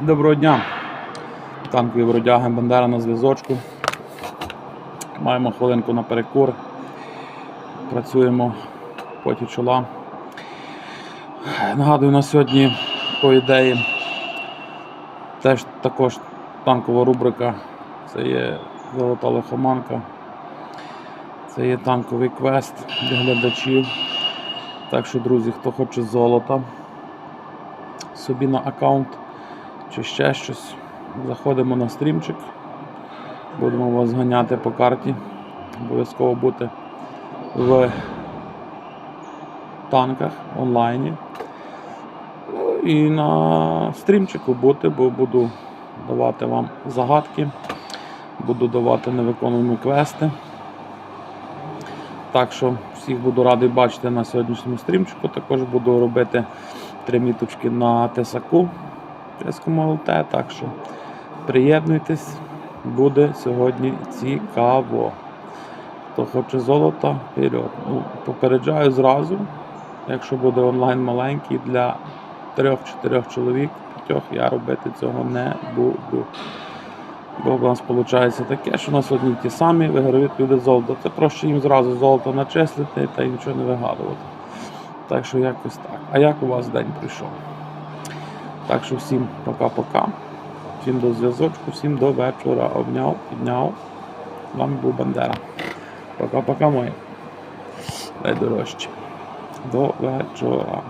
Доброго дня. Танкові бродяги Бандера на зв'язочку. Маємо хвилинку на перекур. Працюємо поті чола. Нагадую, на сьогодні, по ідеї, теж також танкова рубрика. Це є Золота лихоманка. Це є танковий квест для глядачів. Так що, друзі, хто хоче золота собі на аккаунт чи ще щось, заходимо на стрімчик. Будемо вас ганяти по карті. Обов'язково бути в танках онлайні. Ну, І на стрімчику бути, бо буду давати вам загадки, буду давати невиконувані квести. Так що всіх буду радий бачити на сьогоднішньому стрімчику. Також буду робити три міточки на Тесаку Тескому ЛТ. Так що приєднуйтесь, буде сьогодні цікаво. Хто хоче золота, вперед. Ну, попереджаю зразу, якщо буде онлайн маленький для 3-4 чоловік, п'ятьох я робити цього не буду. Бо в нас виходить таке, що у нас одні ті самі виграють люди золото. Це проще їм зразу золото начислити та й нічого не вигадувати. Так що якось так. А як у вас день прийшов? Так що всім пока-пока. Всім до зв'язочку, всім до вечора. Обняв, підняв. З вами був Бандера. Пока-пока мої. Найдорожчі. До вечора.